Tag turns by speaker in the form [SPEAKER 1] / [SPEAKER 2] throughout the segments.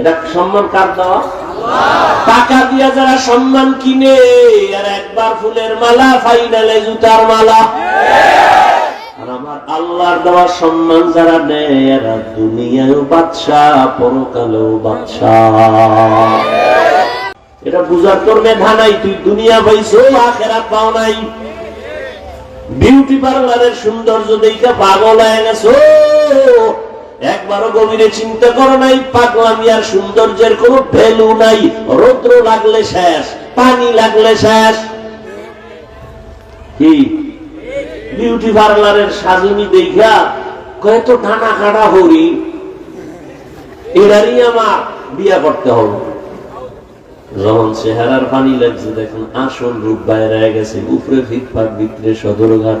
[SPEAKER 1] এটা সম্মান কার দেওয়া? টাকা দিয়া যারা সম্মান কিনে, আর একবার ফুলের মালা, ফাইনালে জুতার মালা। আল্লাহর দেওয়া সম্মান যারা নেয়, এরা দুনিয়ায়ও বাদশাহ, পরকালেও বাদশাহ। এটা বুঝার তোর মেধা নাই, তুই দুনিয়া পাইছো, আখেরাত পাও নাই। বিউটি পার্লারের সৌন্দর্য দেখে পাগল হয়ে গেছো। একবারও গভীরে চিন্তা করো নাই পাগলামি আর সৌন্দর্যের কোনো ভ্যালু নাই। রৌদ্র লাগলে শেষ, পানি লাগলে শেষ। কি? বিউটি পার্লারের সাজুনি দেখা কত টানা কাটা হরি। এরারই আমার বিয়া করতে হবে। যখন চেহারার পানি লাগছে, দেখুন আসল রূপ বাইরে গেছে। উপরে ফিটফাট ভিতরে সদরঘাট।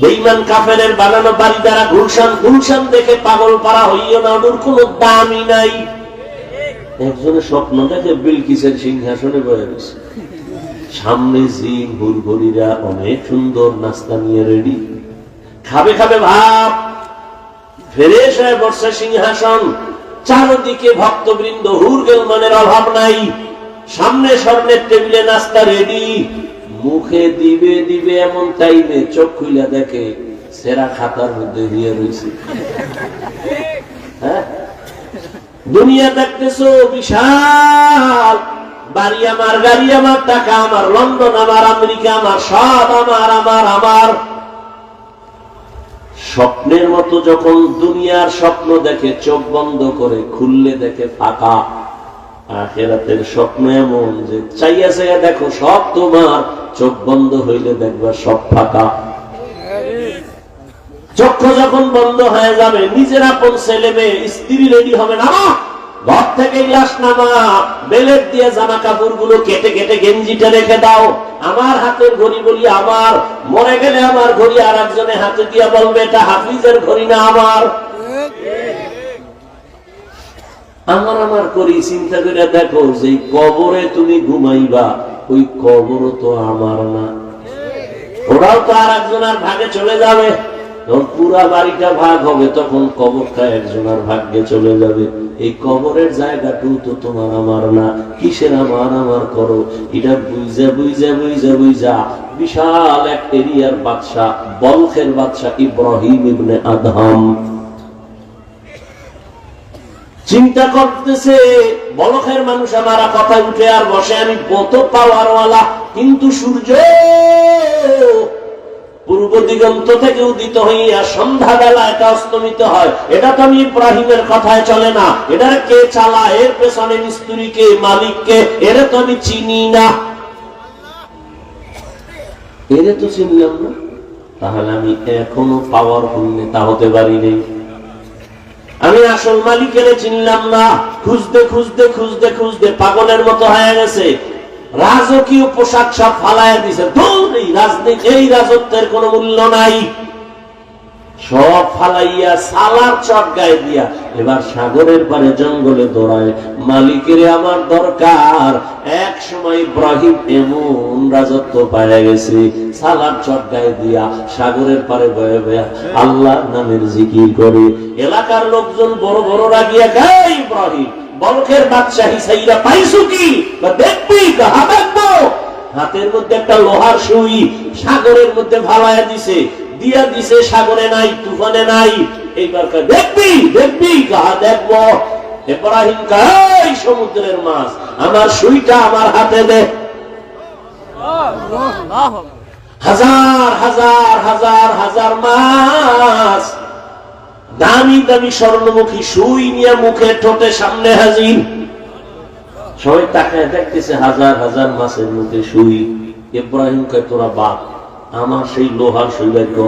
[SPEAKER 1] বেইমান কাফেরের বানানো বাড়ি দ্বারা গুলশান গুলশান দেখে পাগল পারা হইও না ওর কোনো দামই নাই। একজনের স্বপ্ন দেখে বিলকিসের সিংহাসনে বয়ে রয়েছে সামনে জিন, হুরঘুরিরা, অনেক সুন্দর নাস্তা নিয়ে রেডি। খাবে খাবে ভাব ফেরেশ হয়ে বসছে সিংহাসন। চারদিকে ভক্তবৃন্দ, হুরগেল মানের অভাব নাই। সামনে স্বর্ণের টেবিলে নাস্তা রেডি। মুখে দিবে দিবে এমন টাইমে চোখ খুইলা দেখে সেরা খাতার মধ্যে দিয়ে রয়েছে। হ্যাঁ? দুনিয়া দেখতেছো, বিশাল। বাড়ি আমার, গাড়ি আমার, টাকা আমার, লন্ডন আমার, আমেরিকা আমার, সব আমার আমার আমার। স্বপ্নের মতো যখন দুনিয়ার স্বপ্ন দেখে, চোখ বন্ধ করে, খুললে দেখে ফাঁকা। আখেরাতের স্বপ্ন এমন যে চাইয়া চাইয়া দেখো, সব তোমার চোখ বন্ধ হইলে দেখবা সব ফাঁকা। চক্ষু যখন বন্ধ হয়ে যাবে, নিজের আপন ছেলে মেয়ে, স্ত্রী রেডি হবে না ঘর থেকে গ্লাস নামা বেলেট দিয়ে জামা কাপড়গুলো কেটে কেটে গেঞ্জিটা রেখে দাও। আমার হাতের ঘড়ি বলি আমার, মরে গেলে আমার ঘড়ি আর একজনে হাতে দিয়া বলবে, এটা হাফিজের ঘড়ি না আমার। আমার আমার করি, চিন্তা করে দেখো যে কবরে তুমি ঘুমাইবা, ওই কবর তো আমার না। ওরাও তো আর একজনের ভাগে চলে যাবে। পুরা বাড়িটা ভাগ হবে, তখন কবরটা একজনের ভাগ্যে চলে যাবে। এই কবরের জায়গাটু তো তোমার আমার না। কিসের আমার আমার করো? এটা বুঝা বুঝা বুঝা বুঝা বিশাল এক এরিয়ার বাদশাহ, বলখের বাদশাহ ইব্রাহিম ইবনে আদহাম। চিন্তা করতেছে বলখের মানুষ আমার কথা উঠে আর বসে, আমি কত পাওয়ারওয়ালা কিন্তু সূর্য পূর্ব দিগন্ত থেকে উদিত হইয়া সন্ধ্যা বেলা এটা অস্তমিত হয়। এটা তো আমি ইব্রাহিমের কথায় চলে না। এটার কে চালা? এর পেছনে মিস্ত্রি কে? মালিক কে? এরে তো আমি চিনি না। এরে তো চিনলাম না। তাহলে আমি এখনও পাওয়ারফুল নেতা হতে পারি নেই। আমি আসল মালিকের চিনলাম না। খুঁজতে খুঁজতে খুঁজতে খুঁজতে পাগলের মতো হয়ে গেছে। রাজকীয় পোশাক সব ফালাইয়া দিছে। এই রাজত্বের কোনো মূল্য নাই। সব ফালাইয়া, সালার চট গায়ে দিয়া এবার সাগরের পারে জঙ্গলে দৌড়ায়। মালিকের আমার দরকার। এক সময় ইব্রাহিম এমন রাজত্ব পায়ে গেছে, সালার চট গায়ে দিয়া সাগরের পারে বয়ে বয়ে আল্লাহর নামের জিকির করে। এলাকার লোকজন বড় বড় রাগিয়া গায়ে ইব্রাহিম বলকের বাদশাহী সাইরা পাইছো কি? দেখবি কাহা দেখব হাতের মধ্যে একটা লোহার সুই সাগরের মধ্যে ভালায়া দিছে। দিয়া দিছে সাগরে নাই, তুফানে নাই। সমুদ্রের মাছ, আমার সুইটা আমার হাতে দে। হাজার হাজার হাজার হাজার মাছ। দামি দামি স্বর্ণমুখী সুই নিয়ে মুখে ঠোঁটে সামনে হাজির। সবাই তাকায় দেখতেছে হাজার হাজার মাছের মধ্যে সুই। ইব্রাহিম কয় তোরা বাপ, আমার সেই লোহার সৌভাগ্য।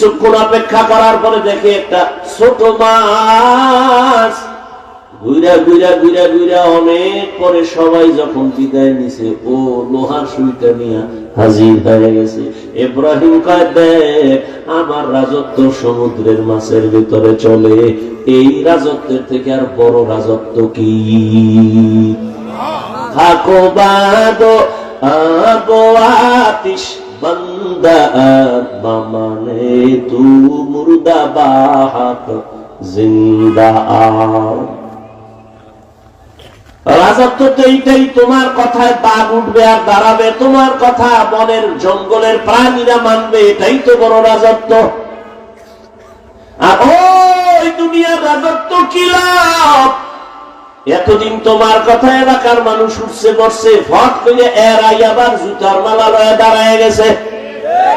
[SPEAKER 1] কিছুক্ষণ অপেক্ষা করার পরে দেখে একটা ছোট মাছ। ঘুরা ঘুরা ঘুরা ঘুরা অনেক পরে সবাই যখন বিদায় নিছে, ও লোহার সুইটা নিয়ে হাজির হয়ে গেছে। ইব্রাহিম কয়, দেখ, আমার রাজত্ব সমুদ্রের মাছের ভিতরে চলে। এই রাজত্বের থেকে আর বড় রাজত্ব কি? থাকো বাদো, আবো মামানে তু তো এইটাই, তোমার কথায় উঠবে আর দাঁড়াবে, তোমার কথা বনের জঙ্গলের প্রাণীরা মানবে, এটাই তো বড় রাজত্ব। আর ওই দুনিয়ার রাজত্ব কি লাভ? এতদিন তোমার কথা এলাকার মানুষ উঠছে, বসছে, ফট করে এর আই আবার জুতার মালা লয়ে দাঁড়ায় গেছে।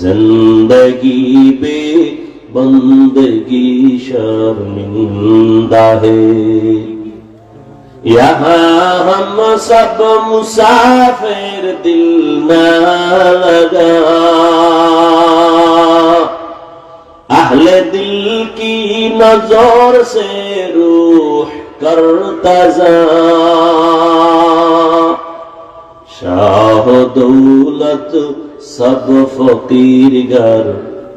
[SPEAKER 1] जिंदगी बे बंदगी शर्मिंदा है यहाँ हम सब मुसाफिर दिल न लगा अहले दिल की नजर से रूह करता जा शाह दौलत सब फकीर घर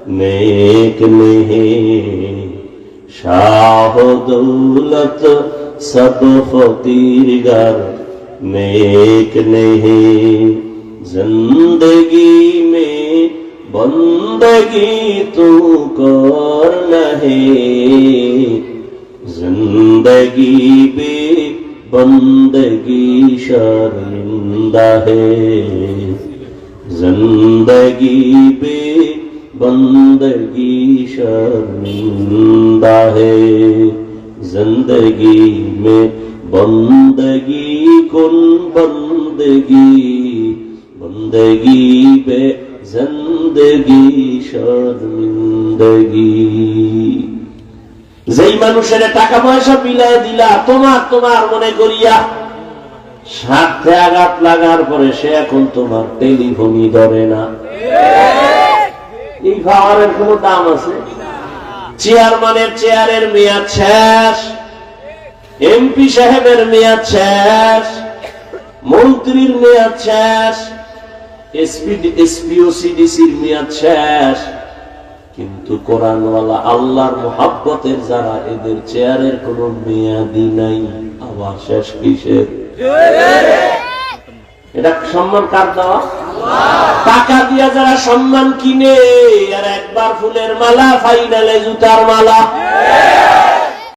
[SPEAKER 1] नेक नहीं शाह दौलत सब फकीर घर नेक नहीं जिंदगी में बंदगी तू कर नहीं जिंदगी बे बंदगी शर्मिंदा है जिंदगी बे बंदगी शर्मिंदा है जिंदगी में बंदगी कुन बंदगी बंदगी बे जिंदगी शर्मिंदगी যেই মানুষের টাকা পয়সা বিলাই দিলা তোমার তোমার মনে করিয়া স্বার্থে আঘাত লাগার পরে সে এখন তোমার টেলিফোনই ধরে না। এই খাওয়ারের কোন দাম আছে? চেয়ারম্যানের চেয়ারের মেয়াদ শেষ, এমপি সাহেবের মেয়াদ শেষ, মন্ত্রীর মেয়াদ শেষ, এসপি এসপিও সিডিসির মেয়াদ শেষ। কিন্তু কোরআনওয়ালা আল্লাহর মোহাব্বতের যারা এদের চেয়ারের কোন মেয়াদি নাই। আবার শেষ কিসের? এটা সম্মান কার দেওয়া? টাকা দিয়া যারা সম্মান কিনে, আর একবার ফুলের মালা ফাইনালে জুতার মালা।